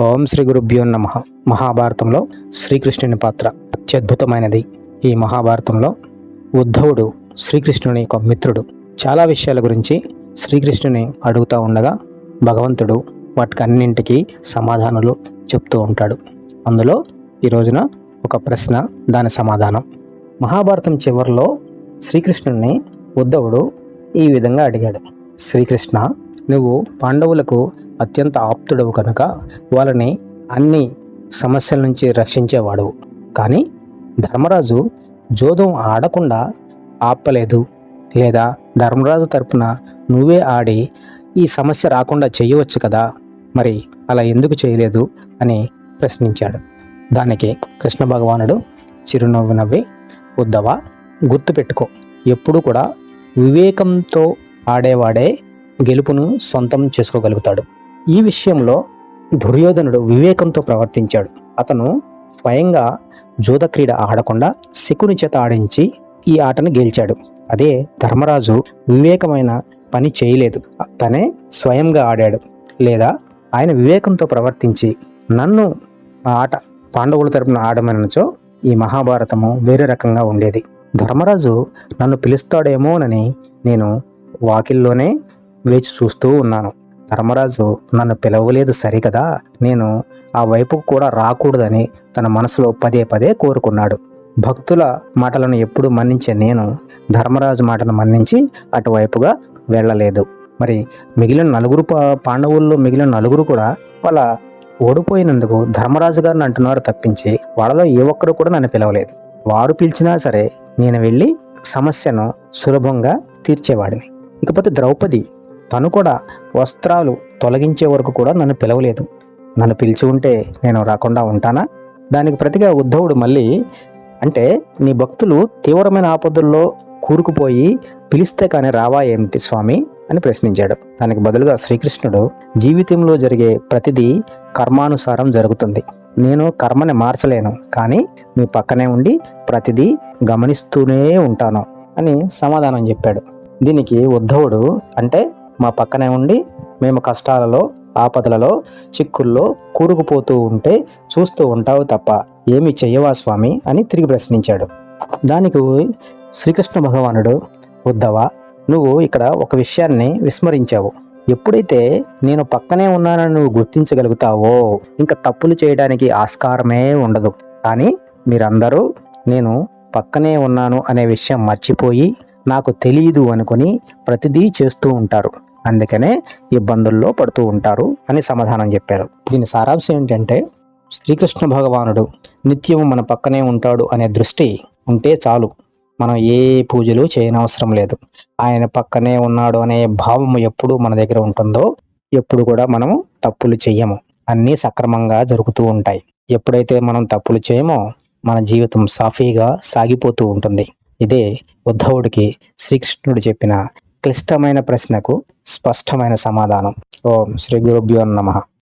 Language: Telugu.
ఓం శ్రీ గురుభ్యో నమ. మహాభారతంలో శ్రీకృష్ణుని పాత్ర అత్యద్భుతమైనది. ఈ మహాభారతంలో ఉద్ధవుడు శ్రీకృష్ణుని యొక్క మిత్రుడు. చాలా విషయాల గురించి శ్రీకృష్ణుని అడుగుతూ ఉండగా భగవంతుడు వాటికన్నింటికి సమాధానాలు చెప్తూ ఉంటాడు. అందులో ఈ రోజున ఒక ప్రశ్న దాని సమాధానం. మహాభారతం చివరిలో శ్రీకృష్ణుని ఉద్ధవుడు ఈ విధంగా అడిగాడు. శ్రీకృష్ణ నువ్వు పాండవులకు అత్యంత ఆప్తుడవు కనుక వాళ్ళని అన్ని సమస్యల నుంచి రక్షించేవాడు. కానీ ధర్మరాజు జోదం ఆడకుండా ఆపలేదు. లేదా ధర్మరాజు తరపున నువ్వే ఆడి ఈ సమస్య రాకుండా చేయవచ్చు కదా? మరి అలా ఎందుకు చేయలేదు? అని ప్రశ్నించాడు. దానికి కృష్ణ భగవానుడు చిరునవ్వు నవ్వి ఉద్దవా గుర్తుపెట్టుకో ఎప్పుడు కూడా వివేకంతో ఆడేవాడే గెలుపును సొంతం చేసుకోగలుగుతాడు. ఈ విషయంలో దుర్యోధనుడు వివేకంతో ప్రవర్తించాడు. అతను స్వయంగా జూద క్రీడ ఆడకుండా శకుని చేత ఆడించి ఈ ఆటను గెలిచాడు. అదే ధర్మరాజు వివేకమైన పని చేయలేదు. తనే స్వయంగా ఆడాడు. లేదా ఆయన వివేకంతో ప్రవర్తించి నన్ను ఆ ఆట పాండవుల తరపున ఆడమనచో ఈ మహాభారతము వేరే రకంగా ఉండేది. ధర్మరాజు నన్ను పిలుస్తాడేమోనని నేను వాకిల్లోనే వేచి చూస్తూ ఉన్నాను. ధర్మరాజు నన్ను పిలవలేదు సరికదా? నేను ఆ వైపుకు కూడా రాకూడదని తన మనసులో పదే పదే కోరుకున్నాడు. భక్తుల మాటలను ఎప్పుడు మన్నించే నేను ధర్మరాజు మాటను మన్నించి అటువైపుగా వెళ్ళలేదు. మరి మిగిలిన నలుగురు పా- పాండవుల్లో మిగిలిన నలుగురు కూడా వాళ్ళ ఓడిపోయినందుకు ధర్మరాజు గారిని అంటున్నారు తప్పించి వాళ్ళలో ఏ ఒక్కరు కూడా నన్ను పిలవలేదు. వారు పిలిచినా సరే నేను వెళ్ళి సమస్యను సులభంగా తీర్చేవాడిని. ఇకపోతే ద్రౌపది తను కూడా వస్త్రాలు తొలగించే వరకు కూడా నన్ను పిలవలేదు. నన్ను పిలిచి ఉంటే నేను రాకుండా ఉంటానా? దానికి ప్రతిగా ఉద్ధవుడు మళ్ళీ అంటే నీ భక్తులు తీవ్రమైన ఆపదల్లో కూరుకుపోయి పిలిస్తే కానీ రావా ఏమిటి స్వామి? అని ప్రశ్నించాడు. దానికి బదులుగా శ్రీకృష్ణుడు జీవితంలో జరిగే ప్రతిదీ కర్మానుసారం జరుగుతుంది. నేను కర్మని మార్చలేను కానీ మీ పక్కనే ఉండి ప్రతిదీ గమనిస్తూనే ఉంటాను అని సమాధానం చెప్పాడు. దీనికి ఉద్ధవుడు అంటే మా పక్కనే ఉండి మేము కష్టాలలో ఆపదలలో చిక్కుల్లో కూరుకుపోతూ ఉంటే చూస్తూ ఉంటావు తప్ప ఏమి చెయ్యవా స్వామి అని తిరిగి ప్రశ్నించాడు. దానికి శ్రీకృష్ణ భగవానుడు ఉద్ధవ నువ్వు ఇక్కడ ఒక విషయాన్ని విస్మరించావు. ఎప్పుడైతే నేను పక్కనే ఉన్నానని నువ్వు గుర్తించగలుగుతావో ఇంకా తప్పులు చేయడానికి ఆస్కారమే ఉండదు. కానీ మీరందరూ నేను పక్కనే ఉన్నాను అనే విషయం మర్చిపోయి నాకు తెలియదు అనుకుని ప్రతిదీ చేస్తూ ఉంటారు. అందుకనే ఇబ్బందుల్లో పడుతూ ఉంటారు అని సమాధానం చెప్పారు. దీని సారాంశం ఏంటంటే శ్రీకృష్ణ భగవానుడు నిత్యం మన పక్కనే ఉంటాడు అనే దృష్టి ఉంటే చాలు. మనం ఏ పూజలు చేయనవసరం లేదు. ఆయన పక్కనే ఉన్నాడు అనే భావం ఎప్పుడు మన దగ్గర ఉంటుందో ఎప్పుడు కూడా మనం తప్పులు చెయ్యము. అన్నీ సక్రమంగా జరుగుతూ ఉంటాయి. ఎప్పుడైతే మనం తప్పులు చేయమో మన జీవితం సాఫీగా సాగిపోతూ ఉంటుంది. ఇదే ఉద్ధవుడికి శ్రీకృష్ణుడు చెప్పిన క్లిష్టమైన ప్రశ్నకు స్పష్టమైన సమాధానం. ఓం శ్రీ గురుభ్యో నమ.